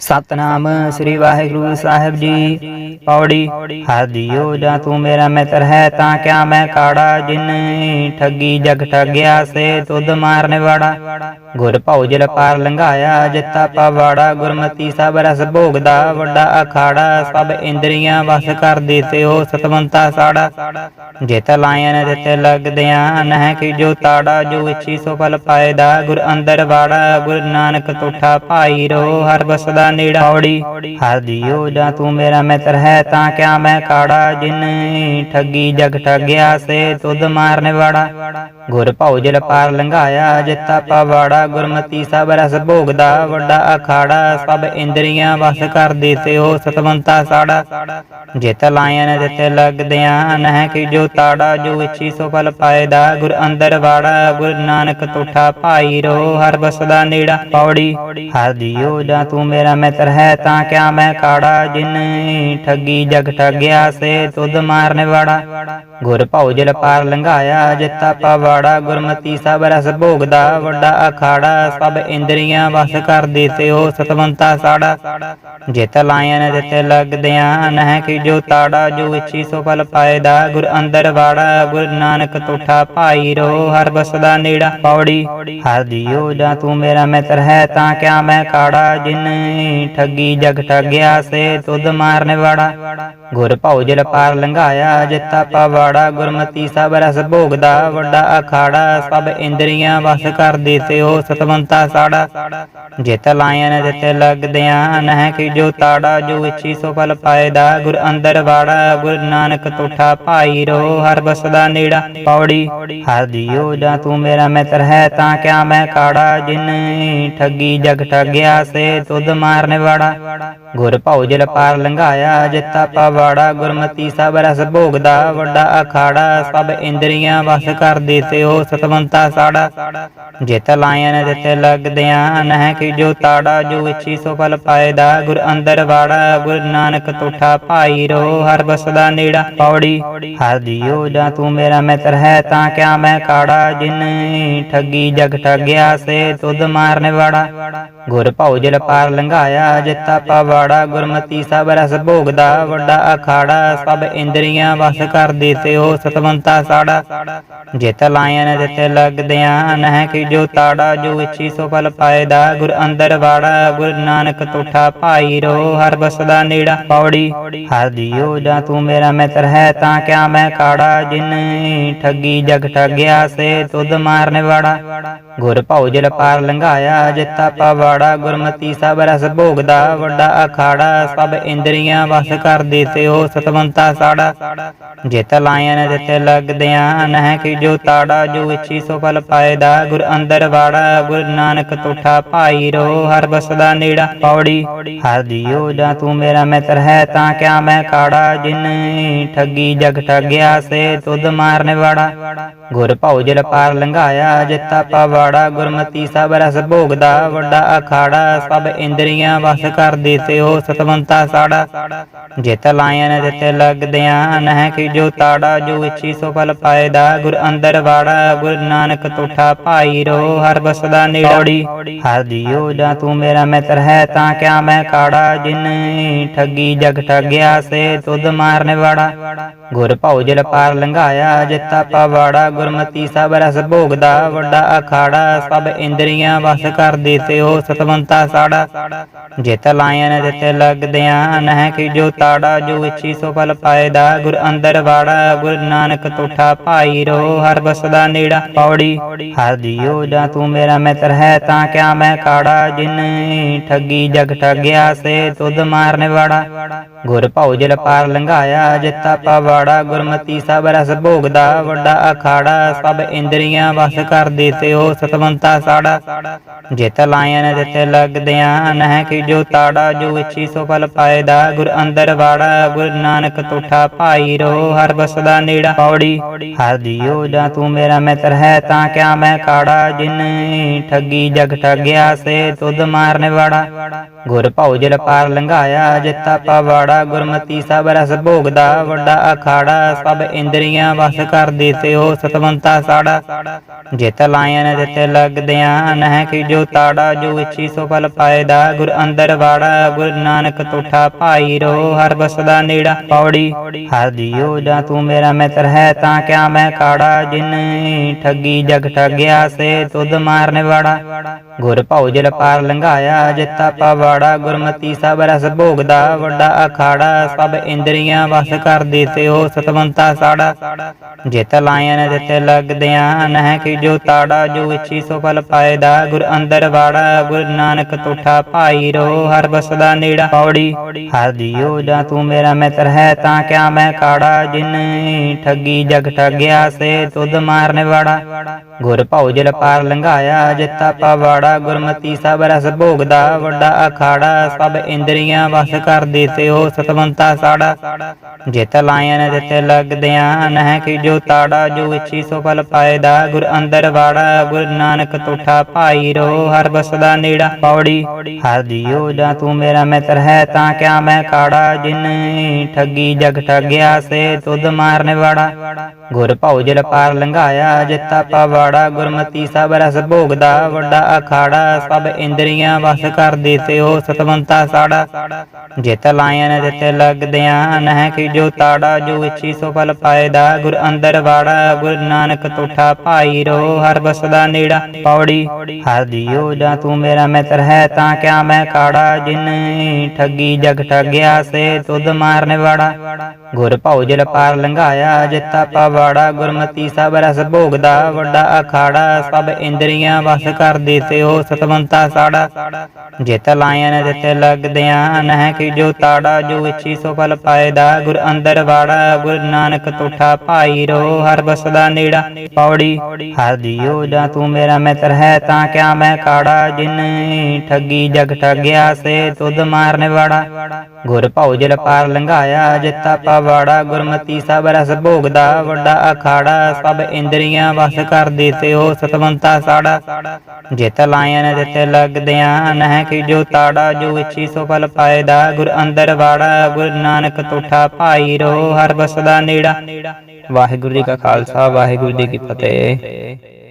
ਸਤਨਾਮ ਸ੍ਰੀ ਵਾਹਿਗੁਰੂ ਸਾਹਿਬ ਜੀ। ਪੌੜੀ ਹਰਦਿਓ ਜਾ ਤੂੰ ਮੇਰਾ ਮਿੱਤਰ ਹੈ, ਤਾਂ ਕਿਆ ਮੈਂ ਕਾੜਾ ਜਿਨ ਠੱਗੀ ਜਗ ਠੱਗਿਆ ਸੇ ਤੁਧ ਮਾਰਨ ਵਾੜਾ। ਗੁਰ ਭਉਜਲ ਪਾਰ ਲੰਘਾਇਆ ਜਿੱਤਾ ਪਵਾੜਾ, ਗੁਰਮਤੀ ਸਭ ਰਸ ਭੋਗਦਾ, ਵੱਡਾ ਅਖਾੜਾ, ਸਭ ਇੰਦਰੀਆਂ ਵਸ ਕਰ ਦਿੱਤੇ ਹੋ ਸਤਵੰਤਾ ਸਾੜਾ। ਜਿਤ ਲਾਇਨ ਜਿਤ ਲਗਦਿਆਂ ਨਹਿ ਕਿ ਜੋ ਤਾੜਾ, ਜੋ ਇੱਛੀ ਸੋ ਫਲ ਪਾਏਦਾ ਗੁਰ ਅੰਦਰ ਵਾੜਾ, ਗੁਰ ਨਾਨਕ ਤੁਠਾ ਭਾਈ ਰੋ, ਹਰ ਬਸਦਾ ਨੇੜਾ ਔੜੀ ਹਰ ਦਿਓ ਜਾਂ ਤੂੰ ਮੇਰਾ ਮਿੱਤਰ ਹੈ ਤਾਂ ਕਿਆ ਮੈਂ ਕਾੜਾ? ਜਿਨ ਠੱਗੀ ਜਗ ਠੱਗਿਆ, ਸੇ ਤੁਧ ਮਾਰਨ ਵਾੜਾ। ਗੁਰ ਭਉਜਲ ਪਾਰ ਲੰਘਾਇਆ, ਜਿੱਤਾ ਪਵਾੜਾ। ਗੁਰਮਤੀ ਸਭ ਰਸ ਭੋਗਦਾ, ਵੱਡਾ ਅਖਾੜਾ। ਸਭ ਇੰਦਰੀਆਂ ਵਸ ਕਰ ਦਿੱਤੇ ਹੋ ਸਤਵੰਤਾ ਸਾੜਾ। ਜਿਤ ਲਾਇਨ ਜਿਤ ਲਗਦਿਆਂ ਨਹਿ ਕਿ ਜੋ ਤਾੜਾ। ਜੋ ਇੱਛੀ ਸੋ ਫਲ ਪਾਏਦਾ ਗੁਰ ਅੰਦਰ ਵਾੜਾ। ਗੁਰ ਨਾਨਕ ਤੁਠਾ ਭਾਈ ਰੋ, ਹਰ ਬਸਦਾ ਨੇੜਾ। ਪੌੜੀ। ਹਰ ਦਿਓ ਜਾਂ ਤੂੰ ਮੇਰਾ ਮਿੱਤਰ ਹੈ ਤਾਂ ਕਿਆ ਮੈਂ ਕਾੜਾ, ਜਿਨ ਠੱਗੀ ਜਗ ਠੱਗਿਆ ਸੇ ਤੁਧ ਮਾਰਨ ਵਾੜਾ ਗੁਰ ਭਉਜਲ ਪਾਰ ਲੰਘਾਇਆ ਜਿਤਾ ਪਵਾੜਾ, ਗੁਰਮਤੀ ਸਭ ਰਸ ਭੋਗਦਾ, ਵੱਡਾ ਅਖਾੜਾ, ਸਭ ਇੰਦਰੀਆਂ ਵਸ ਕਰ ਦਿੱਤੇ ਹੋ ਸਤਵੰਤਾ ਸਾੜਾ। ਜਿਤ ਲਾਇਨ ਜਿਤ ਲਗਦਿਆਂ, ਨਹਿ ਕਿ ਜੋ ਤਾੜਾ, ਜੋ ਇੱਛੀ ਸੋ ਫਲ ਪਾਏਦਾ ਗੁਰ ਅੰਦਰ ਵਾੜਾ, ਗੁਰ ਨਾਨਕ ਤੁਠਾ ਭਾਈ ਰੋ, ਹਰ ਬਸਦਾ ਨੇੜਾ ਪੌੜੀ। ਹਰ ਦਿਓ ਜਾਂ ਤੂੰ ਮੇਰਾ ਮਿੱਤਰ ਹੈ ਤਾਂ ਕਿਆ ਮੈਂ ਕਾੜਾ, ਜਿਨ ਠੱਗੀ ਜਗ ਠੱਗਿਆ ਸੇ ਤੁਧ ਮਾਰਨ ਵਾੜਾ। ਗੁਰ ਭਉਜਲ ਪਾਰ ਲੰਘਾਇਆ, ਜਿੱਤਾ ਪਵਾੜਾ ਗੁਰਮਤੀ ਸਭ ਰਸ ਭੋਗਦਾ, ਵੱਡਾ ਅਖਾੜਾ। ਸਭ ਇੰਦਰੀਆਂ ਵਸ ਕਰ ਦਿੱਤੇ ਹੋ ਸਤਵੰਤਾ ਸਾੜਾ। ਜਿਤ ਲਾਇਨ ਜਿਤ ਲਗਦਿਆਂ ਨਹਿ ਕਿ ਜੋ ਤਾੜਾ, ਜੋ ਇੱਛੀ ਸੋ ਫਲ ਪਾਏਦਾ ਗੁਰ ਅੰਦਰ ਵਾੜਾ, ਗੁਰ ਨਾਨਕ ਤੁਠਾ ਭਾਈ ਰੋ, ਹਰ ਬਸਦਾ ਨੇੜਾ ਪੌੜੀ। ਹਰ ਦਿਓ ਜਾਂ ਤੂੰ ਮੇਰਾ ਮਿੱਤਰ ਹੈ ਤਾਂ ਕਿਆ ਮੈਂ ਕਾੜਾ। ਜਿਨ ਠੱਗੀ ਜਗ ਠੱਗਿਆ ਸੇ ਤੁਧ ਮਾਰਨ ਵਾੜਾ। ਗੁਰ ਭਉਜਲ ਪਾਰ ਲੰਘਾਇਆ, ਜਿੱਤਾ ਪਵਾੜਾ। ਗੁਰਮਤੀ ਸਭ ਰਸ ਭੋਗਦਾ, ਵੱਡਾ ਅਖਾੜਾ। ਸਭ ਇੰਦਰੀਆਂ ਵਸ ਕਰ ਦਿੱਤੇ ਸਤਵੰਤਾ ਸਾੜਾ। ਜਿਤ ਲਾਇਨ ਜਿਤ ਲਗਦਿਆਂ ਨਹਿ ਕਿ ਜੋ ਤਾੜਾ। ਜੋ ਇੱਛੀ ਸੋ ਫਲ ਪਾਏਦਾ ਗੁਰ ਅੰਦਰ ਵਾੜਾ। ਗੁਰ ਨਾਨਕ ਤੁਠਾ ਭਾਈ ਰੋ, ਹਰ ਬਸਦਾ ਨੇੜਾ ਪੌੜੀ। ਹਰ ਦਿਓ ਜਾਂ ਤੂੰ ਮੇਰਾ ਮਿੱਤਰ ਹੈ, ਤਾਂ ਕਿਆ ਮੈਂ ਕਾੜਾ? ਜਿਨ ਠੱਗੀ ਜਗ ਠੱਗਿਆ, ਸੇ ਤੁਧ ਮਾਰਨ ਵਾੜਾ। ਗੁਰ ਭਉਜਲ ਪਾਰ ਲੰਘਾਇਆ ਜਿਤਾ ਪਵਾੜਾ ਗੁਰਮਤੀ ਸਭ ਰਸ ਭੋਗਦਾ, ਵੱਡਾ ਅਖਾੜਾ, ਸਭ ਇੰਦਰੀਆਂ ਵਸ ਕਰ ਦਿੱਤੇ ਹੋ ਸਤਵੰਤਾ ਸਾੜਾ। ਜਿਤ ਲਾਇਨ ਜਿਤ ਲਗਦਿਆਂ ਨਹਿ ਕਿ ਜੋ ਤਾੜਾ, ਜੋ ਇੱਛੀ ਸੋ ਫਲ ਪਾਏਦਾ ਗੁਰ ਅੰਦਰ ਵਾੜਾ, ਗੁਰ ਨਾਨਕ ਤੁਠਾ ਭਾਈ ਰੋ, ਹਰ ਬਸਦਾ ਨੇੜਾ ਪੌੜੀ। ਹਰ ਦਿਓ ਜਾਂ ਤੂੰ ਮੇਰਾ ਮਿੱਤਰ ਹੈ, ਤਾਂ ਕਿਆ ਮੈਂ ਕਾੜਾ? ਜਿਨ ਠੱਗੀ ਜਗ ਠੱਗਿਆ, ਸੇ ਤੁਧ ਮਾਰਨ ਵਾੜਾ। ਗੁਰ ਭਉਜਲ ਪਾਰ ਲੰਘਾਇਆ ਜਿੱਤਾ ਪਵਾੜਾ ਗੁਰਮਤੀ ਸਭ ਰਸ ਭੋਗਦਾ, ਵੱਡਾ ਅਖਾੜਾ, ਸਭ ਇੰਦਰੀਆਂ ਵਸ ਕਰ ਦਿੱਤੇ ਹੋ ਸਤਵੰਤਾ ਸਾੜਾ। ਜਿਤ ਲਾਇਨ ਜਿਤ ਲਗਦਿਆਂ ਨਹਿ ਕਿ ਜੋ ਤਾੜਾ, ਜੋ ਇੱਛੀ ਸੋ ਫਲ ਪਾਏਦਾ ਗੁਰ ਅੰਦਰ ਵਾੜਾ, ਗੁਰ ਨਾਨਕ ਤੁਠਾ ਭਾਈ ਰੋ, ਹਰ ਬਸਦਾ ਨੇੜਾ ਪੌੜੀ। ਹਰ ਦਿਓ ਜਾਂ ਤੂੰ ਮੇਰਾ ਮਿੱਤਰ ਹੈ ਤਾਂ ਕਿਆ ਮੈਂ ਕਾੜਾ? ਜਿਨ ਠੱਗੀ ਜਗ ਠੱਗਿਆ, ਸੇ ਤੁਧ ਮਾਰਨ ਵਾੜਾ। ਗੁਰ ਭਉਜਲ ਪਾਰ ਲੰਘਾਇਆ, ਜਿਤਾ ਪਵਾੜਾ ਗੁਰਮਤੀ ਸਭ ਰਸ ਭੋਗਦਾ, ਵੱਡਾ ਅਖਾੜਾ, ਸਭ ਇੰਦਰੀ ਇੰਦਰੀਆਂ ਵਸ ਕਰ ਦਿੱਤੇ ਸਤਵੰਤਾ ਸਾੜਾ ਜਿਤ ਲਾਇਨ ਜਿਤ ਲਗਦਿਆਂ, ਨਹਿ ਕਿ ਜੋ ਤਾੜਾ, ਜੋ ਇੱਛੀ ਸੋ ਫਲ ਪਾਏਦਾ ਗੁਰ ਅੰਦਰ ਵਾੜਾ, ਗੁਰ ਨਾਨਕ ਤੁਠਾ ਭਾਈ ਰੋ, ਹਰ ਬਸਦਾ ਨੇੜੋੜੀ ਹਰ ਦਿਓ ਜਾਂ ਤੂੰ ਮੇਰਾ ਮਿੱਤਰ ਹੈ, ਤਾਂ ਕਿਆ ਮੈਂ ਕਾੜਾ? ਜਿਨ ਠੱਗੀ ਜਗ ਠੱਗਿਆ, ਸੇ ਤੁਧ ਮਾਰਨ ਵਾੜਾ। ਗੁਰ ਭਉਜਲ ਪਾਰ ਲੰਘਾਇਆ ਜਿਤਾ ਪਵਾੜਾ ਗੁਰਮਤੀ ਸਭ ਰਸ ਭੋਗਦਾ, ਵੱਡਾ ਅਖਾੜਾ, ਸਭ ਇੰਦਰੀਆਂ ਵਸ ਕਰ ਦਿੱਤੇ ਸਤਵੰਤਾ ਸਾੜਾ। ਜਿਤ ਲਾਇਨ ਜਿਤ ਲਗਦਿਆਂ, ਨਹਿ ਕਿ ਜੋ ਤਾੜਾ, ਜੋ ਇੱਛੀ ਸੋ ਫਲ ਪਾਏਦਾ ਗੁਰ ਅੰਦਰ ਵਾੜਾ, ਗੁਰ ਨਾਨਕ ਤੁਠਾ ਭਾਈ ਰੋ, ਹਰ ਬਸਦਾ ਨੇੜਾ ਪੌੜੀ। ਹਰ ਦਿਓ ਜਾਂ ਤੂੰ ਮੇਰਾ ਮਿੱਤਰ ਹੈ, ਤਾਂ ਕਿਆ ਮੈਂ ਕਾੜਾ? ਜਿਨ ਠੱਗੀ ਜਗ ਠੱਗਿਆ, ਸੇ ਤੁਧ ਮਾਰਨ ਵਾੜਾ। ਗੁਰ ਭਉਜਲ ਪਾਰ ਲੰਘਾਇਆ ਜਿੱਤਾ ਪਵਾੜਾ ਗੁਰਮਤੀ ਸਭ ਰਸ ਭੋਗਦਾ, ਵੱਡਾ ਅਖਾੜਾ ਸਭ ਇੰਦਰੀਆਂ ਵਸ ਕਰ ਦਿੱਤੇ ਸਤਵੰਤਾ ਸਾੜਾ। ਜਿਤ ਲਾਇਨ ਜਿਤ ਲਗਦਿਆਂ ਨਹਿ ਕਿ ਜੋ ਤਾੜਾ, ਜੋ ਇੱਛੀ ਸੋ ਫਲ ਪਾਏਦਾ ਗੁਰ ਅੰਦਰ ਵਾੜਾ, ਗੁਰ ਨਾਨਕ ਤੁਠਾ ਭਾਈ ਰੋ, ਹਰ ਬਸਦਾ ਨੇੜਾ ਪੌੜੀ। ਹਰ ਦਿਓ ਜਾਂ ਤੂੰ ਮੇਰਾ ਮਿੱਤਰ ਹੈ, ਤਾਂ ਕਿਆ ਮੈਂ ਕਾੜਾ? ਜਿਨ ਠੱਗੀ ਜਗ ਠੱਗਿਆ, ਸੇ ਤੁਧ ਮਾਰਨ ਵਾੜਾ। ਗੁਰ ਭਉਜਲ ਪਾਰ ਲੰਘਾਇਆ, ਜਿੱਤਾ ਪਵਾੜਾ ਗੁਰਮਤੀ ਸਭ ਰਸ ਭੋਗਦਾ, ਵੱਡਾ ਅਖਾੜਾ ਅਖਾੜਾ ਸਭ ਇੰਦਰੀਆਂ ਵਸ ਕਰ ਦਿੱਤੇ ਸਤਵੰਤਾ ਸਾੜਾ। ਜਿਤ ਲਾਇਨ ਜਿਤ ਲੱਗਦਿਆਂ ਨਹਿ ਕਿ ਜੋ ਤਾੜਾ, ਜੋ ਇੱਛੀ ਸੋ ਫਲ ਪਾਏਦਾ ਗੁਰ ਅੰਦਰ ਵਾੜਾ, ਗੁਰ ਨਾਨਕ ਤੁਠਾ ਭਾਈ ਰੋ, ਹਰ ਬਸਦਾ ਨੇੜਾ ਪੌੜੀ। ਹਰ ਦਿਓ ਜਾਂ ਤੂੰ ਮੇਰਾ ਮਿੱਤਰ ਹੈ, ਤਾਂ ਕਿਆ ਮੈਂ ਕਾੜਾ? ਜਿਨ ਠੱਗੀ ਜਗ ਠੱਗਿਆ, ਸੇ ਤੁਧ ਮਾਰਨ ਵਾੜਾ। ਗੁਰ ਭਉਜਲ ਪਾਰ ਲੰਘਾਇਆ, ਜਿਤਾ ਪਵਾੜਾ ਗੁਰਮਤੀ ਸਭ ਰਸ ਭੋਗਦਾ, ਵੱਡਾ ਅਖਾੜਾ, ਸਭ ਇੰਦਰੀਆਂ ਵਸ ਕਰ ਦਿੱਤੇ ਹੋ ਸਤਵੰਤਾ ਸਾੜਾ। ਜਿਤ ਲਾਇਨ ਜਿਤ ਲਗਦਿਆਂ ਨਹਿ ਕਿ ਜੋ ਤਾੜਾ, ਜੋ ਇੱਛੀ ਸੋ ਫਲ ਪਾਏਦਾ ਗੁਰ ਅੰਦਰ ਵਾੜਾ, ਗੁਰ ਨਾਨਕ ਤੁਠਾ ਭਾਈ ਰੋ, ਹਰ ਬਸਦਾ ਨੇੜਾ ਪੌੜੀ। ਹਰ ਦਿਓ ਜਾਂ ਤੂੰ ਮੇਰਾ ਮਿੱਤਰ ਹੈ ਤਾਂ ਕਿਆ ਮੈਂ ਕਾੜਾ? ਜਿਨ ਠੱਗੀ ਜਗ ਠੱਗਿਆ, ਸੇ ਤੁਧ ਮਾਰਨ ਵਾੜਾ। ਗੁਰ ਭਉਜਲ ਪਾਰ ਲੰਘਾਇਆ, ਜਿਤਾ ਪਵਾੜਾ ਗੁਰਮਤੀ ਸਭ ਰਸ ਭੋਗਦਾ, ਵੱਡਾ ਅਖਾੜਾ। ਸਭ ਇੰਦਰੀਆਂ ਵਸ ਕਰ ਦਿੱਤੇ ਹੋ ਸਤਵੰਤਾ ਸਾੜਾ। ਜਿਤ ਲਾਇਨ ਜਿਤ ਲੱਗਦਿਆਂ ਨਹਿ ਕਿ ਜੋ ਤਾੜਾ, ਜੋ ਇੱਛੀ ਸੋ ਫਲ ਪਾਏਦਾ ਗੁਰ ਅੰਦਰ ਵਾੜਾ, ਗੁਰ ਨਾਨਕ ਤੁਠਾ ਭਾਈ ਰੋ। ਹਰ ਬਸਦਾ ਨੇੜਾ ਪੌੜੀ, ਹਰ ਦਿਓ ਜਾਂ ਤੂੰ ਮੇਰਾ ਮਿੱਤਰ ਹੈ ਤਾਂ ਕਿਆ ਮੈਂ ਕਾੜਾ? ਜਿਨ ਠੱਗੀ ਜਗ ਠੱਗਿਆ, ਸੇ ਤੁਧ ਮਾਰਨ ਵਾੜਾ। ਗੁਰ ਭਉਜਲ ਪਾਰ ਲੰਘਾਇਆ, ਜਿਤਾ ਪਵਾੜਾ। ਗੁਰਮਤੀ ਸਭ ਰਸ ਭੋਗਦਾ, ਵੱਡਾ ਅਖਾੜਾ। ਸਭ ਇੰਦਰੀਆਂ ਵਸ ਕਰ ਦਿੱਤੇ ਹੋ ਸਤਵੰਤਾ ਸਾੜਾ। ਜਿਤ ਲਾਇਨ ਜਿਤ ਲਗਦਿਆਂ, ਨਹਿ ਕਿ ਜੋ ਤਾੜਾ, ਜੋ ਇੱਛੀ ਸੋ ਫਲ ਪਾਏਦਾ ਗੁਰ ਅੰਦਰ ਵਾੜਾ, ਗੁਰ ਨਾਨਕ ਤੁਠਾ ਭਾਈ ਰੋ, ਹਰ ਬਸਦਾ ਨੇੜਾ ਪੌੜੀ। ਹਰ ਦਿਓ ਜਾਂ ਤੂੰ ਮੇਰਾ ਮਿੱਤਰ ਹੈ, ਤਾਂ ਕਿਆ ਮੈਂ ਕਾੜਾ? ਜਿਨ ਠੱਗੀ ਜਗ ਠੱਗਿਆ, ਸੇ ਤੁਧ ਮਾਰਨ ਵਾੜਾ। ਗੁਰ ਭਉਜਲ ਪਾਰ ਲੰਘਾਇਆ, ਜਿਤਾ ਪਵਾੜਾ ਗੁਰਮਤੀ ਸਭ ਰਸ ਭੋਗਦਾ, ਵੱਡਾ ਅਖਾੜਾ, ਸਭ ਇੰਦਰੀਆਂ ਵਸ ਕਰ ਦਿੱਤੇ ਸਤਵੰਤਾ ਸਾੜਾ। ਜਿਤ ਲਾਇਨ ਜਿਤ ਲੱਗਦਿਆਂ ਨਹਿ ਕਿ ਜੋ ਤਾੜਾ, ਜੋ ਇੱਛੀ ਸੋ ਫਲ ਪਾਏਦਾ ਗੁਰ ਅੰਦਰ ਵਾੜਾ, ਗੁਰ ਨਾਨਕ ਤੁਠਾ ਭਾਈ ਰੋ, ਹਰ ਬਸਦਾ ਨੇੜਾ ਪੌੜੀ। ਹਰ ਦਿਓ ਜਾਂ ਤੂੰ ਮੇਰਾ ਮਿੱਤਰ ਹੈ, ਤਾਂ ਕਿਆ ਮੈਂ ਕਾੜਾ? ਜਿਨ ਠੱਗੀ ਜਗ ਠੱਗਿਆ, ਸੇ ਤੁਧ ਮਾਰਨ ਵਾੜਾ। ਗੁਰ ਭਉਜਲ ਪਾਰ ਲੰਘਾਇਆ, ਜਿਤਾ ਪਵਾੜਾ ਗੁਰਮਤੀ ਸਭ ਰਸ ਭੋਗਦਾ, ਵੱਡਾ ਅਖਾੜਾ ਸਭ ਇੰਦਰੀਆਂ ਵਸ ਕਰ ਦਿੱਤੇ ਸਤਵੰਤਾ ਸਾੜਾ। ਜਿਤ ਲਾਇਨ ਜਿਤ ਲੱਗਦਿਆਂ ਨਹਿ ਕਿ ਜੋ ਤਾੜਾ, ਜੋ ਇੱਛੀ ਸੋ ਫਲ ਪਾਏਦਾ ਗੁਰ ਅੰਦਰ ਵਾੜਾ, ਗੁਰ ਨਾਨਕ ਤੋਠਾ ਭਾਈ ਰੋ, ਹਰ ਬਸਦਾ ਨੇੜਾ। ਵਾਹਿਗੁਰੂ ਜੀ ਕਾ ਖਾਲਸਾ, ਵਾਹਿਗੁਰੂ ਜੀ ਕੀ ਫਤਿਹ।